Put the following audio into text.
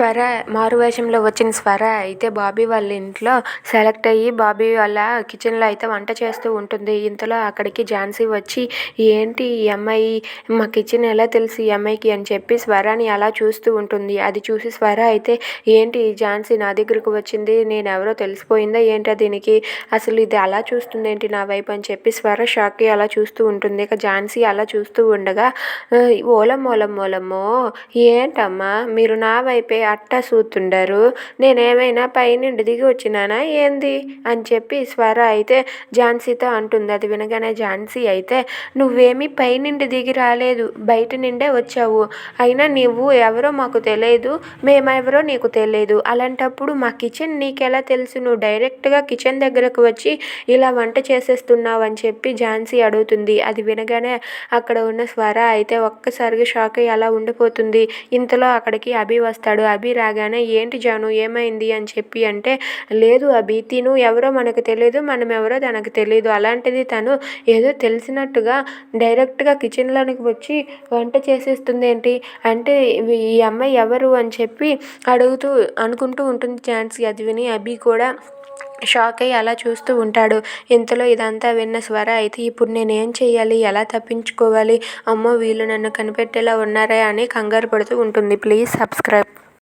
స్వర మారువేషంలో వచ్చిన స్వర అయితే బాబీ వాళ్ళ ఇంట్లో సెలెక్ట్ అయ్యి బాబీ వాళ్ళ కిచెన్లో అయితే వంట చేస్తూ ఉంటుంది. ఇంతలో అక్కడికి ఝాన్సీ వచ్చి ఏంటి ఈ అమ్మాయి? మా కిచెన్ ఎలా తెలుసు ఈ అమ్మాయికి? అని చెప్పి స్వరాని అలా చూస్తూ ఉంటుంది. అది చూసి స్వర అయితే ఏంటి ఝాన్సీ నా దగ్గరకు వచ్చింది? నేను ఎవరో తెలిసిపోయిందా? ఏంటో దీనికి? అసలు ఇది అలా చూస్తుంది ఏంటి నా వైపు? అని చెప్పి స్వర షాక్కి అలా చూస్తూ ఉంటుంది. ఇక ఝాన్సీ అలా చూస్తూ ఉండగా ఓలం ఓలం ఓలమ్మో! ఏంటమ్మా? మీరు నా వైపే అట్టా చూస్తుండరు నేనేమైనా పైనుండి దిగి వచ్చినానా? ఏంది? అని చెప్పి స్వర అయితే ఝాన్సీతో అంటుంది. అది వినగానే ఝాన్సీ అయితే నువ్వేమీ పైనుండి దిగి రాలేదు. బయట నిండే వచ్చావు. అయినా నువ్వు ఎవరో మాకు తెలియదు. మేమెవరో నీకు తెలియదు. అలాంటప్పుడు మా కిచెన్ నీకెలా తెలుసు? నువ్వు డైరెక్ట్గా కిచెన్ దగ్గరకు వచ్చి ఇలా వంట చేసేస్తున్నావు అని చెప్పి ఝాన్సీ అడుగుతుంది. అది వినగానే అక్కడ ఉన్న స్వర అయితే ఒక్కసారిగా షాక్ అయ్యి అలా ఉండిపోతుంది. ఇంతలో అక్కడికి అభి వస్తాడు. అభి రాగానే ఏంటి జాను ఏమైంది? అని చెప్పి అంటే లేదు అభి తిను ఎవరో మనకు తెలియదు మనం ఎవరో తనకు తెలియదు అలాంటిది తను ఏదో తెలిసినట్టుగా డైరెక్ట్గా కిచెన్లోనికి వచ్చి వంట చేసేస్తుంది ఏంటి? అంటే ఈ అమ్మాయి ఎవరు? అని చెప్పి అడుగుతూ అనుకుంటూ ఉంటుంది ఛాన్స్. అది విని అభి కూడా షాక్ అయ్యి అలా చూస్తూ ఉంటాడు. ఇంతలో ఇదంతా విన్న స్వర అయితే ఇప్పుడు నేను ఏం చేయాలి ఎలా తప్పించుకోవాలి? అమ్మో వీళ్ళు నన్ను కనిపెట్టేలా ఉన్నారా? అని కంగారు పడుతూ ఉంటుంది. Please subscribe.